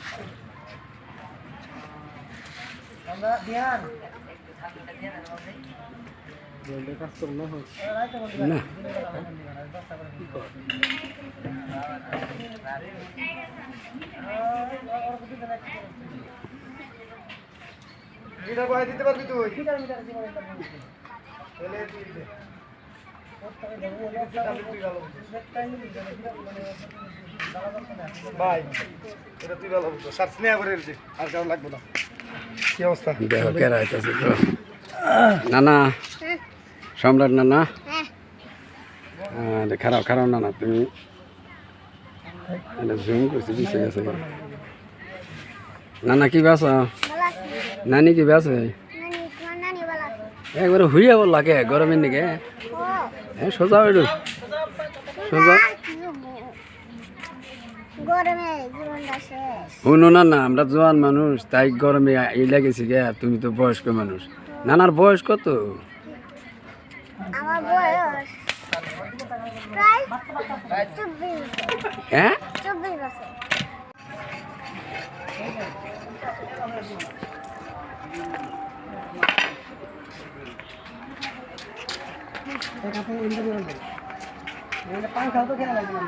বিমান ধ্যান দেখতেছে কি করে কিসে আমরা ধ্যান না ফিডার পরে দিতে পারবি তুই তাহলে তুই দে। ভাই এটা তুই ভালো বুঝছ। সার স্নেহ করে দিছি আর কারও লাগবে না? কি অবস্থা? দেহ কেরা হইতাছে তো। নানা সম্রাট নানা। খারাপ খারাপ নানা তুমি। এটা জুম করছি দিছে গেছে নানা কি বেছ নানি কি বেছ একবারে হুইয়া বল লাগে গরমের দিকে হ্যাঁ সোজা হইল। সোজা। শুনো না না আমরা জোয়ান মানুষ তাই গরমে এই লাগেছি গে তুমি তো বয়স্ক মানুষ। নানার বয়স কত? আমার বয়স প্রায় চব্বিশ। হ্যাঁ? চব্বিশ বছর তো খেলা লাগবে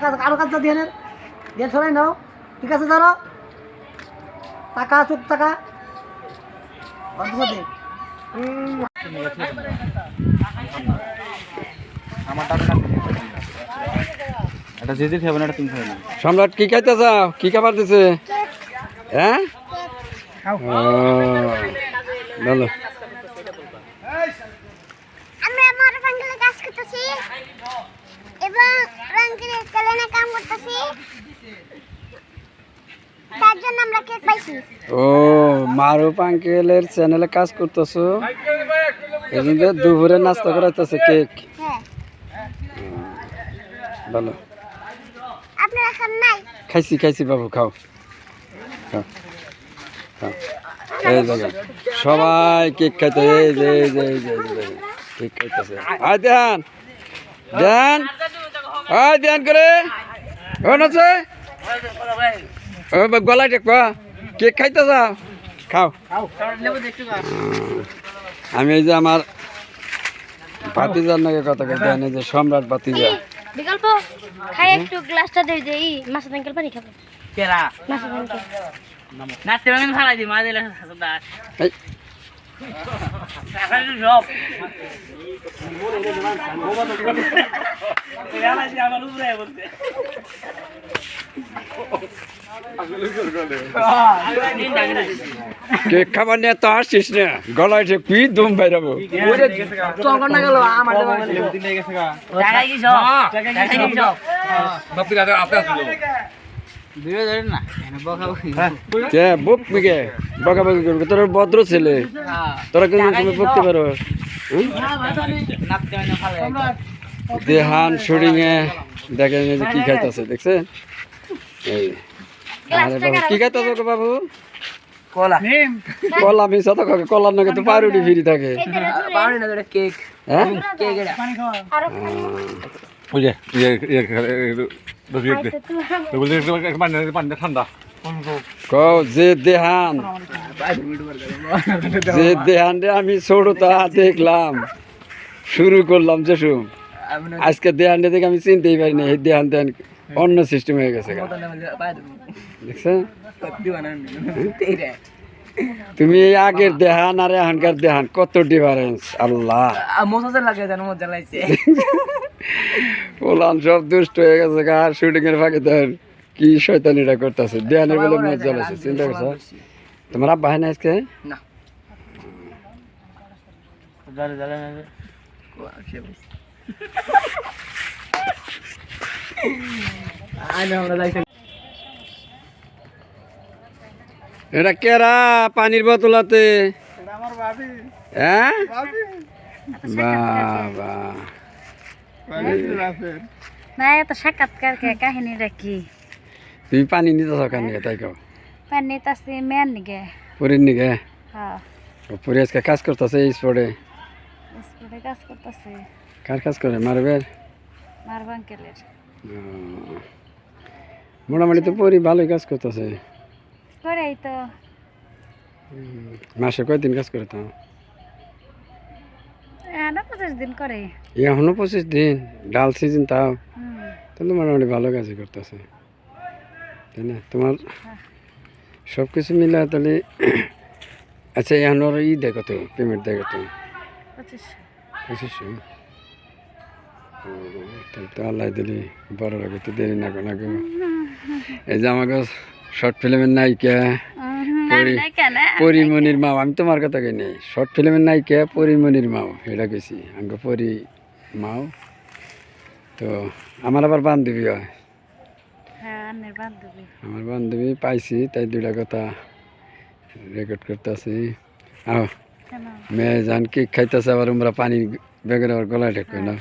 টাকা আরও কাঁচা দেন। দেন সরাই নাও। ঠিক আছে ধরো। টাকা চোখ টাকা। করে দে। এটা যেতে খাবে না এটা তুমি খাবে না। সম্রাট কি খাইতে চাও কি খাবার দিছে? হ্যাঁ? ও, ভালো। আমরা আমার বাঙ্গালে কাজ করতেছি। এবং বাঙ্গালে চ্যানেলে কাম করতেছি। তার জন্য আমরা কেক পাইছি। ও মারুপ আঙ্কেলের চ্যানেলে কাজ করতেছো? এই জন্য দুপুরে নাস্তা করাইতেছে কেক। হ্যাঁ। ভালো। আপনারা খান নাই খাইছি খাইছি বাবু, খাও। সবাই কেক খাইতে কেক খাইতেছে। আয় দেন দেন আয় দেন করে। বা- গলায় দেখবা কেক খাইতে যাও। খাও। আমি এই যে আমার ভাতিজার নাকি কথা কে দেন এই যে সম্রাট ভাতিজা। বিকল্প? খাই একটু গ্লাসটা দিয়ে দেই মাছের আঙ্কেল পানি খাবে। কেরা? মাছের নাচতে দি দিলে দাস। এই। সব। কেক খাবার নিয়ে তো আসছিস না গলায় দুম টাকাই কি বকাবকি করবি। তোর ভদ্র ছেলে। তোরা কিন্তু তুমি বকতে পারো? দেহান শুটিং এ দেখেন কি খাইতেছে দেখছেন এই। আরে বাবু কি খাইতেছ গো বাবু? কলা। কলা মিশা তো খাবে কলার নাকি তো পাউরুটি ফিরি থাকে। কেক হ্যাঁ? কেক এটা। পানি যে আমি ছোটতা দেখলাম। শুরু করলাম যে আজকে দেহান দেখে আমি চিনতেই পারিনি দেহান দেহান অন্য সিস্টেম হয়ে গেছে দেখছেন তুমি এই আগের দেহান আর এখনকার দেহান কত ডিফারেন্স আল্লাহ। ওলান সব দুষ্ট হয়ে গেছে গা আর শুটিং এর ফাঁকে দেন কি শয়তানিটা করতেছে। দেহানের বলে মজা লাগছে চিন্তা করছ? তোমার আব্বা হয় না আজকে? না। এটা কেরা পানির বোতলাতে? হ্যাঁ? বাবা। না এত সাক্ষাৎকার কে কাহিনীটা কি তুমি পানি নিতে সকাল নিয়ে তাই কাও পানি তাসি মেন নিগে পরির নিগে? হ্যাঁ। পরি আজকে কাজ করতেছে এই স্পটে স্কুলে কাজ করতেছে। কার কাজ করে? মারবের মার বাঙ্কেলের ও। মোটামুটি তো পরি ভালোই কাজ করতেছে। করেই তো। মাসে কয়দিন কাজ করে তো পঁচিশ দিন করে। এখনও পঁচিশ দিন ডাল সিজন তাও। তাহলে মোটামুটি ভালো কাজই করতেছে তাই না? তোমার সব কিছু মিলে তাহলে আচ্ছা এখন ওর ই দেখো কত? পেমেন্ট দেখো পঁচিশ পঁচিশশো। তো আল্লাহ দিলি বড় লাগে তো দেরি না না গো এই যে আমাকে শর্ট ফিল্মের নায়িকা পরি কেন পরিমণির মাও আমি তোমার কথা কই নাই শর্ট ফিল্মের নায়িকা পরিমণির মাও এটা কইছি আঙ্গ পরি মাও তো আমার আবার বান্ধবী হয় হ্যাঁ। আমার বান্ধবী পাইছি তাই দুইটা কথা রেকর্ড করতেছি আহ মেয়ে জান কেক খাইতেছে আবার আমরা পানি বেগের আবার গলায় ঢেকবে না?